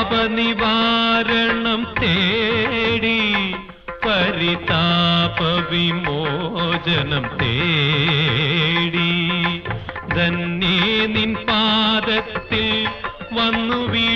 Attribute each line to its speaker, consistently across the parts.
Speaker 1: പാപനിവാരണം തേടി പരിതാപ വിമോചനം തേടി. ധന്യേ നിൻ പാദത്തിൽ വന്നു വീഴുന്നു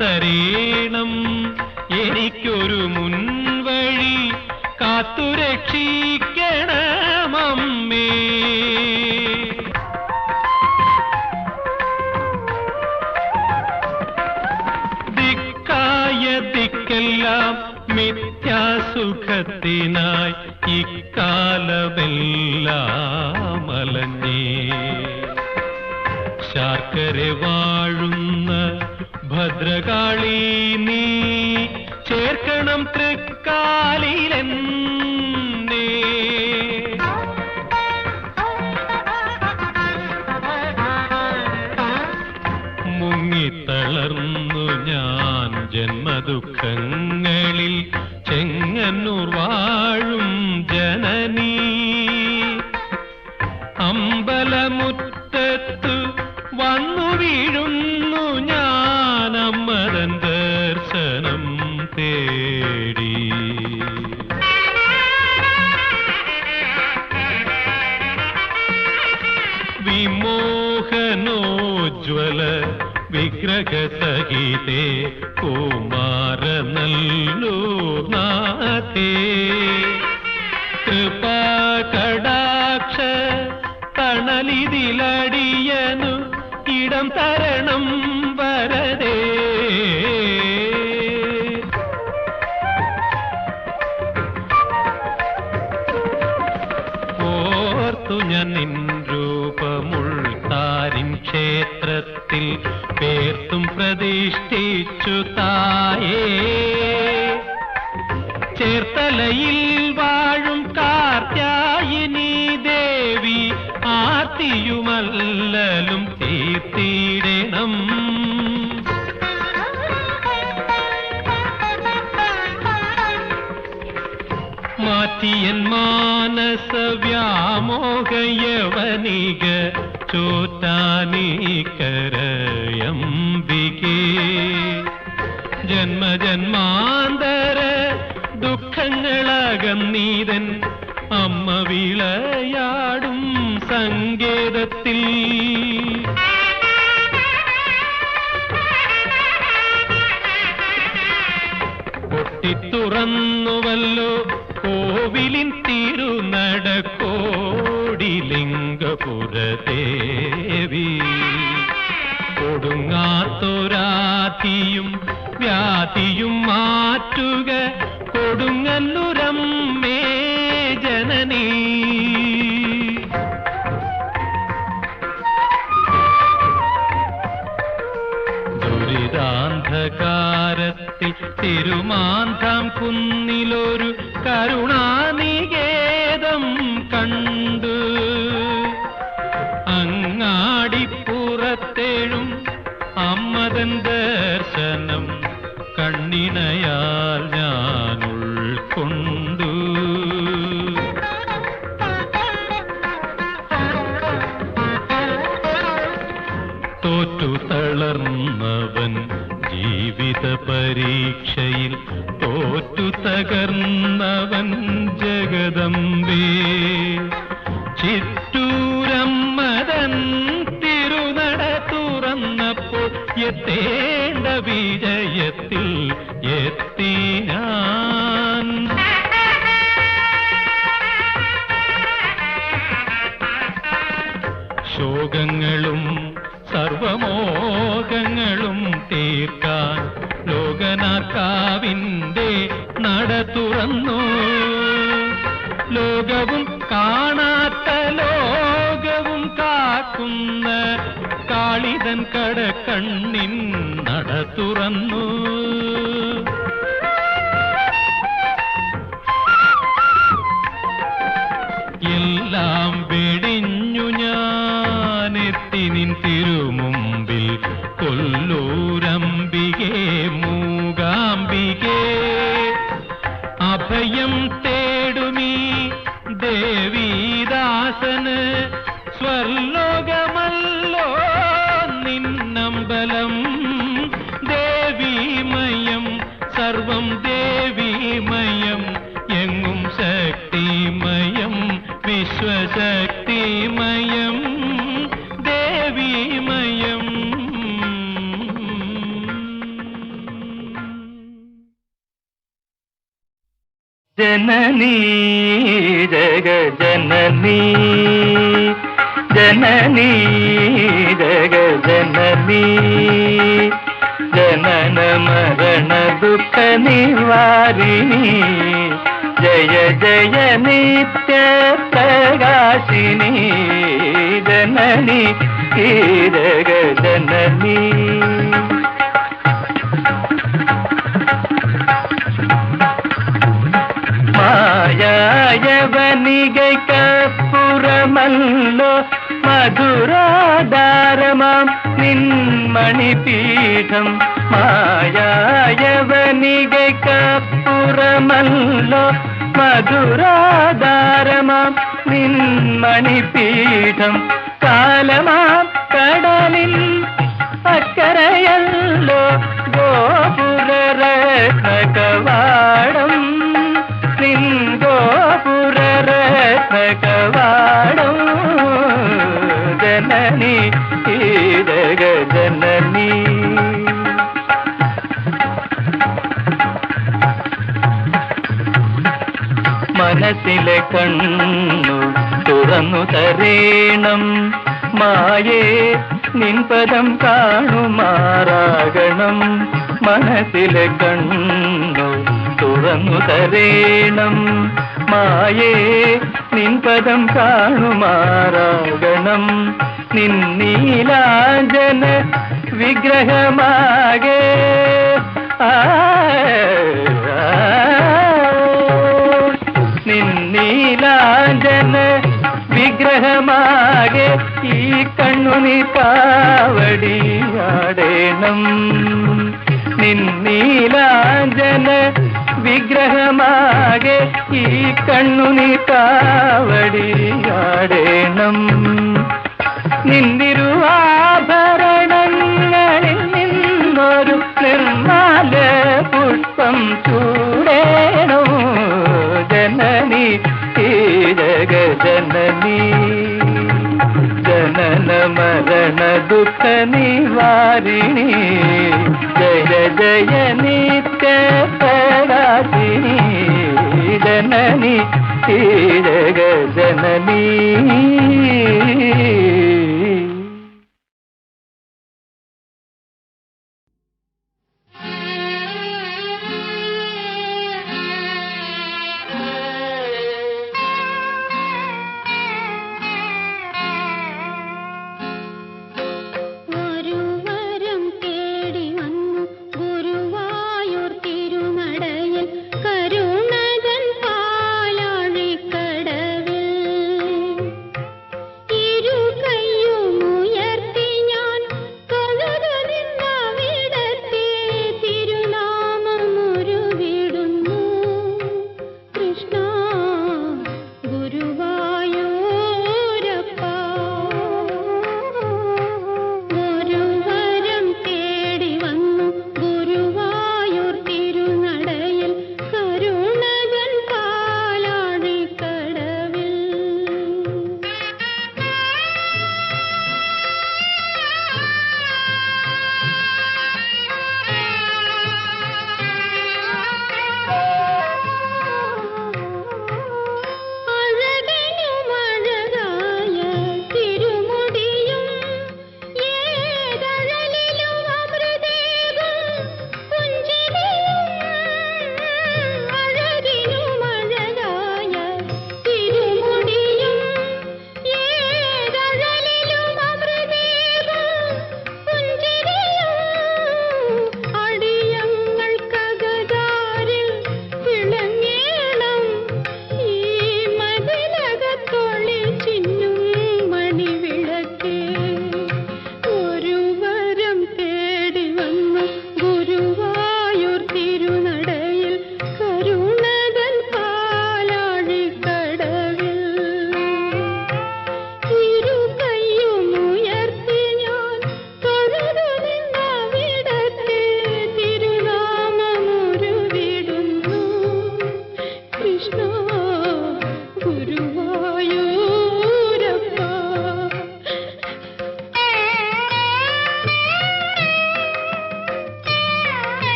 Speaker 1: ಸರೇ ജന്മദുഃഖങ്ങളിൽ see മാറ്റിയൻ മാനസ വ്യാമോഹയവനിക ചോറ്റാനീക്കരയംബികേ ജന്മജന്മാന്തര ദുഃഖങ്ങളകന്നീതൻ അമ്മ വിളയാടും കോവിലിൻ തിരുനടക്കോടിലിംഗപുരദേവി. കൊടുങ്ങാത്തോരാതിയും വ്യാതിയും മാറ്റുക കൊടുങ്ങല്ലുരമ്മേ ജനനീ. ദുരിതാന്ധകാരത്തിൽ തിരുമാന്താം കുന്നിലൊരു കരുണാനികേതം ദർശനം കണ്ണിനയാൽ ഞാൻ ഉൾക്കൊണ്ടു തോറ്റു തളർന്നവൻ ജീവിത പരീക്ഷയിൽ തോറ്റു തകർന്നവൻ ജഗദമ്പേ ലോകനാക്കാവിന്റെ നട തുറന്നു. ലോകവും കാണാത്ത ലോകവും കാക്കുന്ന കാളിതൻ കടക്കണ്ണിൻ നട തുറന്നു. జననీ జగ జననీ. జననీ జగ జననీ. జనన మరణ దుఃఖ నివారిణి. జయ జయ నిత్య ప్రకాశిని. జననీ జగ
Speaker 2: జననీ. ജഗജനനീ മായായവനികൈക്കപ്പുറമല്ലോ മധുരാധാരമാം നിന്മണിപീഠം മായായവനികൈക്കപ്പുറമല്ലോ മധുരാധാരമാം നിന്മണിപീഠം കാലമാം കടലിൽ അക്കരയല്ലോ ഗോപുരരത്നകവാടം മനസ്സിലെ കണ്ണു തുറന്നു തരേണം. മായേ നിൻപദം കാണുമാറാകണം. മനസ്സിലെ കണ്ണു തുറന്നു തരേണം. മായേ നിൻപദം കാണുമാറാകണം. നിന്നീലാജന വിഗ്രഹമാകേ. ആ വിഗ്രഹമാകെ ഈ കണ്ണുനി കാവടിയാടേണം. നിന്നീലാഞ്ജന വിഗ്രഹമാകെ ഈ കണ്ണുനി കാവടിയാടേണം. നിന്നിരുവാഭരണങ്ങളിൽ നിന്നൊരു നിർമ്മാല പുഷ്പം ചൂടേണോ? ജനനി ഈ
Speaker 3: దుఃఖ నివారిణి జయ జయ నిత్య పరాజిణి జనని జగ
Speaker 4: జననీ